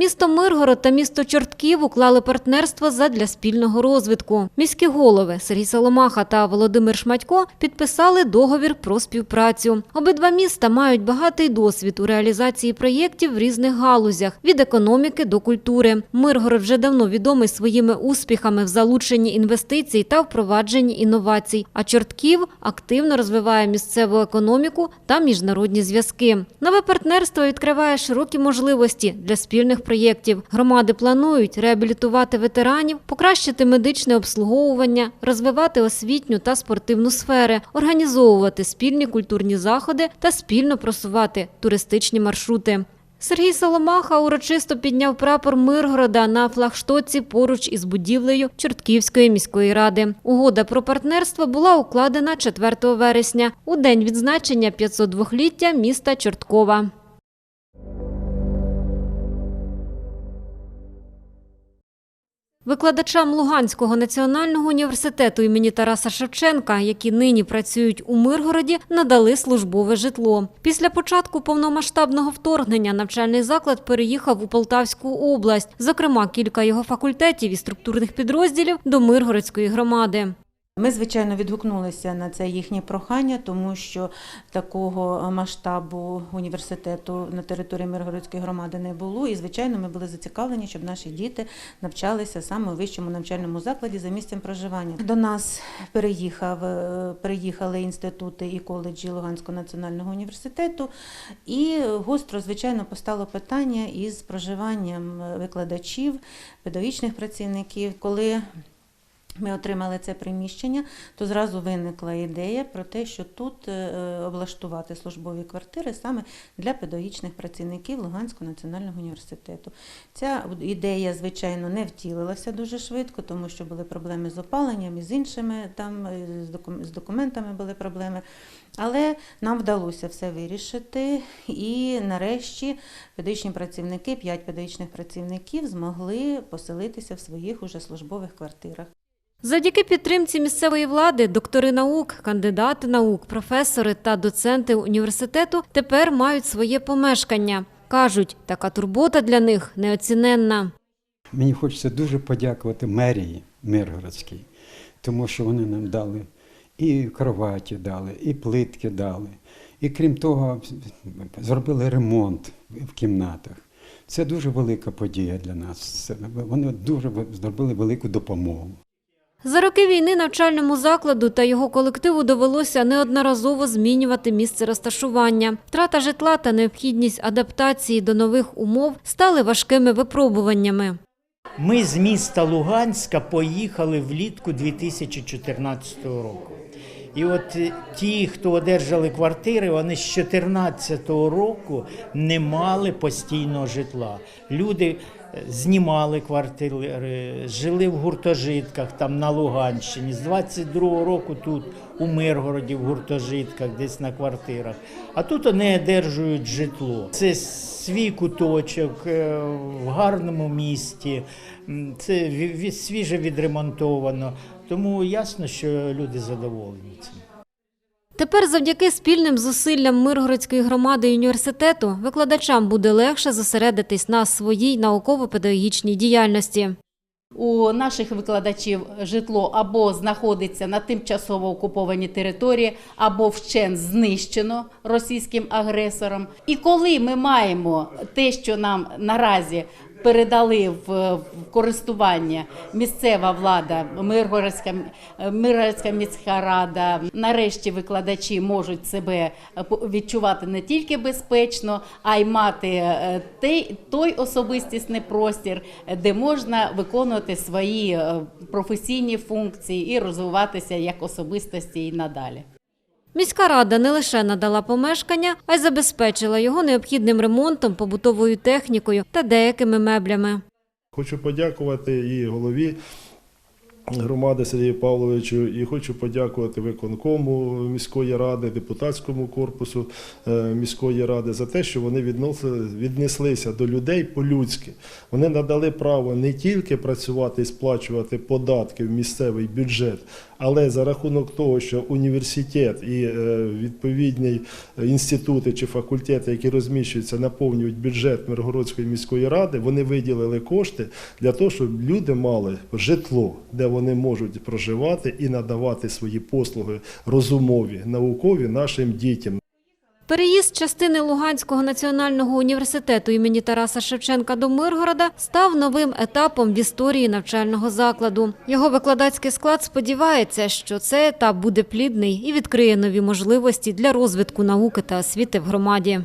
Місто Миргород та місто Чортків уклали партнерство задля спільного розвитку. Міські голови Сергій Соломаха та Володимир Шматько підписали договір про співпрацю. Обидва міста мають багатий досвід у реалізації проєктів в різних галузях від економіки до культури. Миргород вже давно відомий своїми успіхами в залученні інвестицій та впровадженні інновацій. А Чортків активно розвиває місцеву економіку та міжнародні зв'язки. Нове партнерство відкриває широкі можливості для спільних проєктів. Громади планують реабілітувати ветеранів, покращити медичне обслуговування, розвивати освітню та спортивну сфери, організовувати спільні культурні заходи та спільно просувати туристичні маршрути. Сергій Соломаха урочисто підняв прапор Миргорода на флагштоці поруч із будівлею Чортківської міської ради. Угода про партнерство була укладена 4 вересня у день відзначення 502-ліття міста Чорткова. Викладачам Луганського національного університету імені Тараса Шевченка, які нині працюють у Миргороді, надали службове житло. Після початку повномасштабного вторгнення навчальний заклад переїхав у Полтавську область, зокрема кілька його факультетів і структурних підрозділів до Миргородської громади. Ми, звичайно, відгукнулися на це їхнє прохання, тому що такого масштабу університету на території Миргородської громади не було. І, звичайно, ми були зацікавлені, щоб наші діти навчалися саме у вищому навчальному закладі за місцем проживання. До нас переїхав, е, переїхали інститути і коледжі Луганського національного університету. І гостро, звичайно, постало питання із проживанням викладачів, педагогічних працівників, коли ми отримали це приміщення, то зразу виникла ідея про те, що тут е, облаштувати службові квартири саме для педагогічних працівників Луганського національного університету. Ця ідея, звичайно, не втілилася дуже швидко, тому що були проблеми з опаленням і з іншими там е, з документами були проблеми. Але нам вдалося все вирішити, і нарешті педагогічні працівники, п'ять педагогічних працівників, змогли поселитися в своїх уже службових квартирах. Завдяки підтримці місцевої влади, доктори наук, кандидати наук, професори та доценти університету тепер мають своє помешкання. Кажуть, така турбота для них неоціненна. Мені хочеться дуже подякувати мерії Миргородській, тому що вони нам дали і кроваті дали, і плитки дали. І крім того, зробили ремонт в кімнатах. Це дуже велика подія для нас. Вони дуже зробили велику допомогу. За роки війни навчальному закладу та його колективу довелося неодноразово змінювати місце розташування. Втрата житла та необхідність адаптації до нових умов стали важкими випробуваннями. Ми з міста Луганська поїхали влітку 2014 року. І от е, ті, хто одержали квартири, вони з 2014 року не мали постійного житла. Люди е, знімали квартири, жили в гуртожитках там на Луганщині. З 22 року тут у Миргороді в гуртожитках, десь на квартирах. А тут вони одержують житло. Це свій куточок е, в гарному місті. Це ві- ві- свіже відремонтовано. Тому ясно, що люди задоволені цим. Тепер завдяки спільним зусиллям Миргородської громади і університету викладачам буде легше зосередитись на своїй науково-педагогічній діяльності. У наших викладачів житло або знаходиться на тимчасово окупованій території, або вщен знищено російським агресором. І коли ми маємо те, що нам наразі передали в, користування місцева влада, Миргородська, Миргородська міська рада, нарешті викладачі можуть себе відчувати не тільки безпечно, а й мати е, той, той особистісний простір, де можна виконувати свої е, професійні функції і розвиватися як особистості і надалі. Міська рада не лише надала помешкання, а й забезпечила його необхідним ремонтом, побутовою технікою та деякими меблями. Хочу подякувати і голові громади Сергію Павловичу і хочу подякувати виконкому міської ради, депутатському корпусу е, міської ради за те, що вони відносили, віднеслися до людей по-людськи. Вони надали право не тільки працювати і сплачувати податки в місцевий бюджет, але за рахунок того, що університет і е, відповідні інститути чи факультети, які розміщуються, наповнюють бюджет Миргородської міської ради, вони виділили кошти для того, щоб люди мали житло, де вони можуть проживати і надавати свої послуги розумові, наукові нашим дітям. Переїзд частини Луганського національного університету імені Тараса Шевченка до Миргорода став новим етапом в історії навчального закладу. Його викладацький склад сподівається, що цей етап буде плідний і відкриє нові можливості для розвитку науки та освіти в громаді.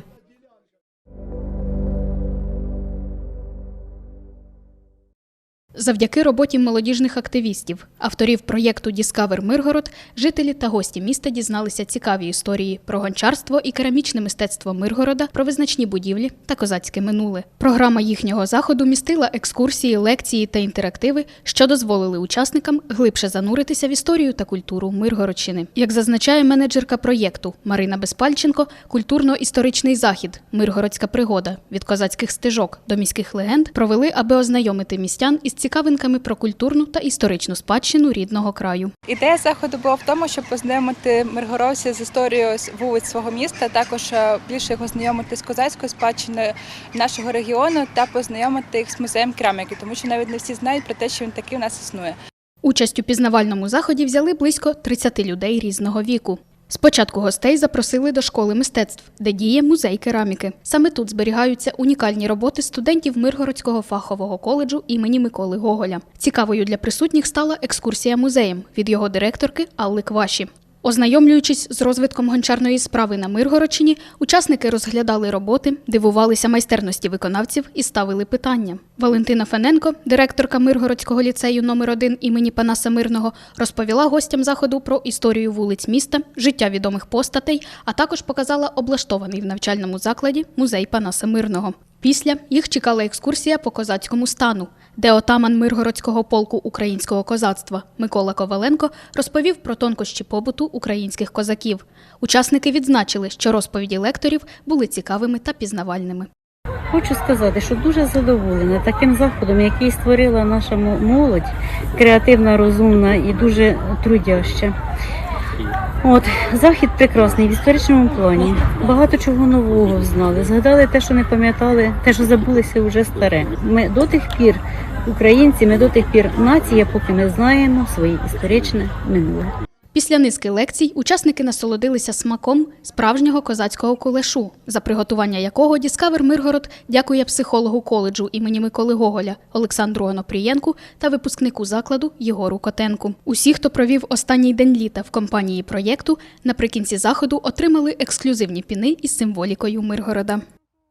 Завдяки роботі молодіжних активістів, авторів проєкту Діскавер Миргород, жителі та гості міста дізналися цікаві історії про гончарство і керамічне мистецтво Миргорода, про визначні будівлі та козацьке минуле. Програма їхнього заходу містила екскурсії, лекції та інтерактиви, що дозволили учасникам глибше зануритися в історію та культуру Миргородщини. Як зазначає менеджерка проєкту Марина Безпальченко, культурно-історичний захід Миргородська пригода від козацьких стежок до міських легенд провели, аби ознайомити містян із цікавинками про культурну та історичну спадщину рідного краю. Ідея заходу була в тому, щоб познайомити миргородців з історією вулиць свого міста, також е, більше їх ознайомити з козацькою спадщиною нашого регіону та познайомити їх з музеєм кераміки, тому що навіть не всі знають про те, що він такий у нас існує. Участь у пізнавальному заході взяли близько 30 людей різного віку. Спочатку гостей запросили до школи мистецтв, де діє музей кераміки. Саме тут зберігаються унікальні роботи студентів Миргородського фахового коледжу імені Миколи Гоголя. Цікавою для присутніх стала екскурсія музеєм від його директорки Алли Кваші. Ознайомлюючись з розвитком гончарної справи на Миргородщині, учасники розглядали роботи, дивувалися майстерності виконавців і ставили питання. Валентина Фененко, директорка Миргородського ліцею номер 1 імені Панаса Мирного, розповіла гостям заходу про історію вулиць міста, життя відомих постатей, а також показала облаштований в навчальному закладі музей Панаса Мирного. Після їх чекала екскурсія по козацькому стану, де отаман Миргородського полку українського козацтва Микола Коваленко розповів про тонкощі побуту українських козаків. Учасники відзначили, що розповіді лекторів були цікавими та пізнавальними. Хочу сказати, що дуже задоволена таким заходом, який створила наша молодь, креативна, розумна і дуже трудяща. От, захід прекрасний в історичному плані. Багато чого нового знали. Згадали те, що не пам'ятали, те, що забулися вже старе. Ми до тих пір, українці, ми до тих пір нація, поки ми знаємо своє історичне минуле. Після низки лекцій учасники насолодилися смаком справжнього козацького кулешу, за приготування якого Діскавер Миргород дякує психологу коледжу імені Миколи Гоголя Олександру Онопрієнку та випускнику закладу Єгору Котенку. Усі, хто провів останній день літа в компанії проєкту, наприкінці заходу отримали ексклюзивні піни із символікою Миргорода.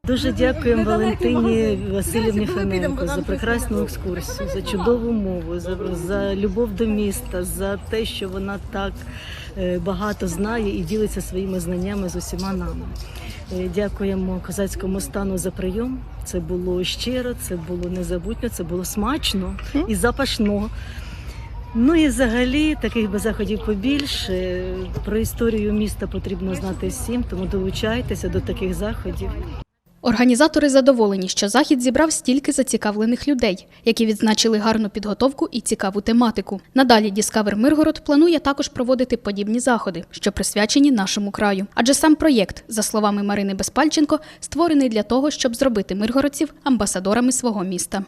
Дуже дякуємо Валентині Васильівні Феменко за прекрасну екскурсію, за чудову мову, за, за любов до міста, за те, що вона так е, багато знає і ділиться своїми знаннями з усіма нами. Е, Дякуємо козацькому стану за прийом. Це було щиро, це було незабутньо, це було смачно і запашно. Ну і взагалі таких би заходів побільше. Про історію міста потрібно знати всім, тому долучайтеся до таких заходів. Організатори задоволені, що захід зібрав стільки зацікавлених людей, які відзначили гарну підготовку і цікаву тематику. Надалі Діскавер Миргород планує також проводити подібні заходи, що присвячені нашому краю. Адже сам проєкт, за словами Марини Безпальченко, створений для того, щоб зробити миргородців амбасадорами свого міста.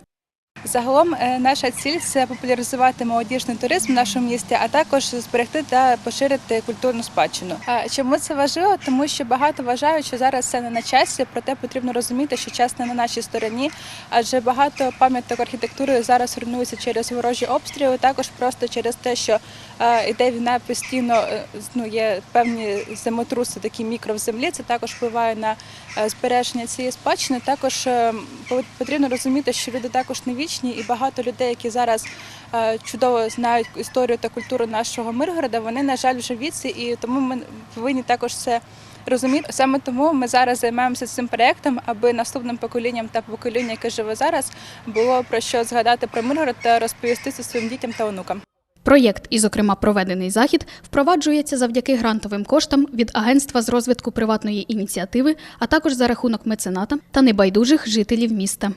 Загалом е, наша ціль це популяризувати молодіжний туризм в нашому місті, а також зберегти та поширити культурну спадщину. Чому це важливо? Тому що багато вважають, що зараз це не на часі, проте потрібно розуміти, що час не на нашій стороні, адже багато пам'яток архітектури зараз руйнуються через ворожі обстріли, також просто через те, що е, іде війна постійно. е, Ну є певні землетруси, такі мікро в землі. Це також впливає на е, збереження цієї спадщини. Також е, по- потрібно розуміти, що люди також не вічні, і багато людей, які зараз е, чудово знають історію та культуру нашого Миргорода, вони на жаль вже віці, і тому ми повинні також це. Розуміти саме тому ми зараз займаємося цим проєктом, аби наступним поколінням та поколінню, яке живе зараз, було про що згадати про Миргород та розповісти це своїм дітям та онукам. Проєкт, і, зокрема, проведений захід, впроваджується завдяки грантовим коштам від Агентства з розвитку приватної ініціативи, а також за рахунок мецената та небайдужих жителів міста.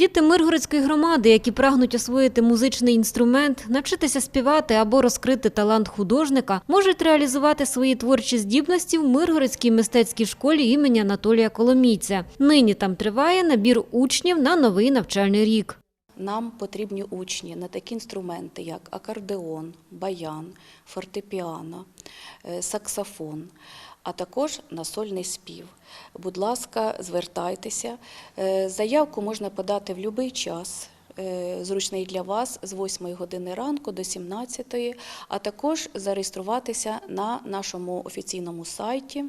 Діти Миргородської громади, які прагнуть освоїти музичний інструмент, навчитися співати або розкрити талант художника, можуть реалізувати свої творчі здібності в Миргородській мистецькій школі імені Анатолія Коломійця. Нині там триває набір учнів на новий навчальний рік. Нам потрібні учні на такі інструменти, як акордеон, баян, фортепіано, е, саксофон, а також на сольний спів. Будь ласка, звертайтеся. Е, Заявку можна подати в будь-який час. е, Зручний для вас з 8 години ранку до 17, а також зареєструватися на нашому офіційному сайті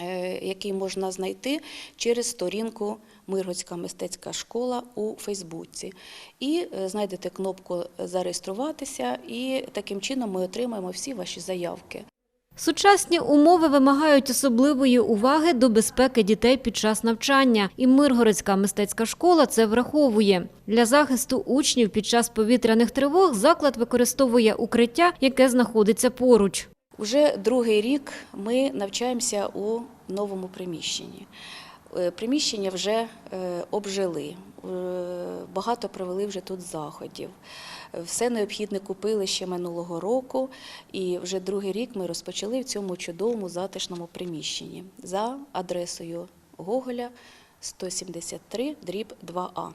е, який можна знайти через сторінку Миргородська мистецька школа у Фейсбуці. І знайдете кнопку Зареєструватися, і таким чином ми отримаємо всі ваші заявки. Сучасні умови вимагають особливої уваги до безпеки дітей під час навчання, і Миргородська мистецька школа це враховує. Для захисту учнів під час повітряних тривог заклад використовує укриття, яке знаходиться поруч. Вже другий рік ми навчаємося у новому приміщенні. Е, Приміщення вже е, обжили, е, багато провели вже тут заходів. Все необхідне купили ще минулого року, і вже другий рік ми розпочали в цьому чудовому затишному приміщенні за адресою Гоголя 173 дріб 2А.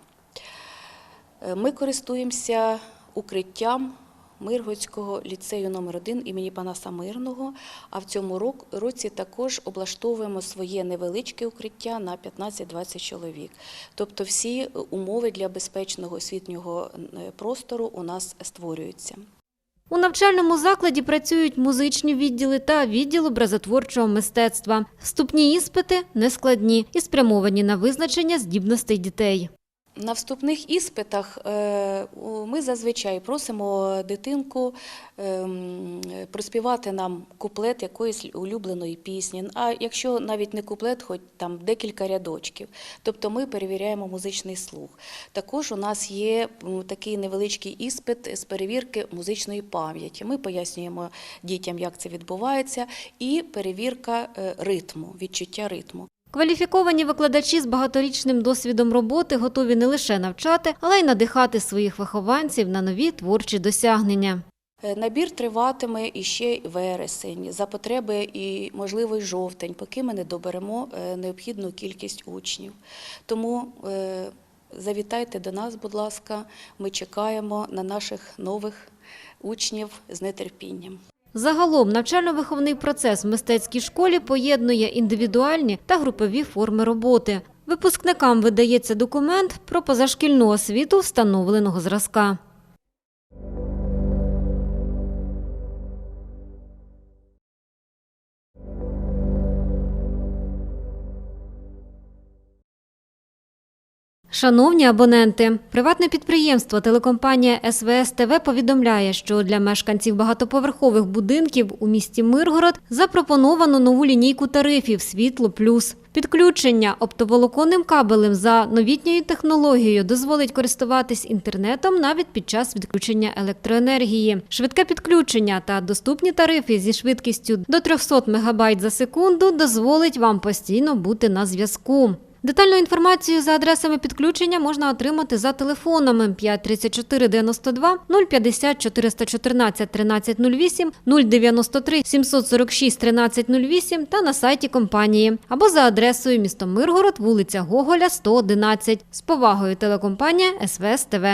Е, Ми користуємося укриттям Миргородського ліцею номер 1 імені Панаса Мирного, а в цьому році також облаштовуємо своє невеличке укриття на 15-20 чоловік. Тобто всі е, умови для безпечного освітнього е, простору у нас створюються. У навчальному закладі працюють музичні відділи та відділ образотворчого мистецтва. Вступні іспити нескладні і спрямовані на визначення здібностей дітей. На вступних іспитах е, ми зазвичай просимо дитинку ем, проспівати нам куплет якоїсь улюбленої пісні. А якщо навіть не куплет, хоч там декілька рядочків. Тобто ми перевіряємо музичний слух. Також у нас є такий невеличкий іспит з перевірки музичної пам'яті. Ми пояснюємо дітям, як це відбувається, і перевірка е, ритму, відчуття ритму. Кваліфіковані викладачі з багаторічним досвідом роботи готові не лише навчати, але й надихати своїх вихованців на нові творчі досягнення. Е, Набір триватиме іще вересень, за потреби і, можливо, й жовтень, поки ми не доберемо е, необхідну кількість учнів. Тому е, завітайте до нас, будь ласка, ми чекаємо на наших нових учнів з нетерпінням. Загалом навчально-виховний процес в мистецькій школі поєднує індивідуальні та групові форми роботи. Випускникам видається документ про позашкільну освіту встановленого зразка. Шановні абоненти, приватне підприємство телекомпанія СВС ТВ повідомляє, що для мешканців багатоповерхових будинків у місті Миргород запропоновано нову лінійку тарифів Світло Плюс. Підключення оптоволоконним кабелем за новітньою технологією дозволить користуватись інтернетом навіть під час відключення електроенергії. Швидке підключення та доступні тарифи зі швидкістю до 300 МБ за секунду дозволить вам постійно бути на зв'язку. Детальну інформацію за адресами підключення можна отримати за телефонами 534 92 050 414 1308, 093 746 1308 та на сайті компанії або за адресою місто Миргород, вулиця Гоголя, 111. З повагою телекомпанія СВС ТВ.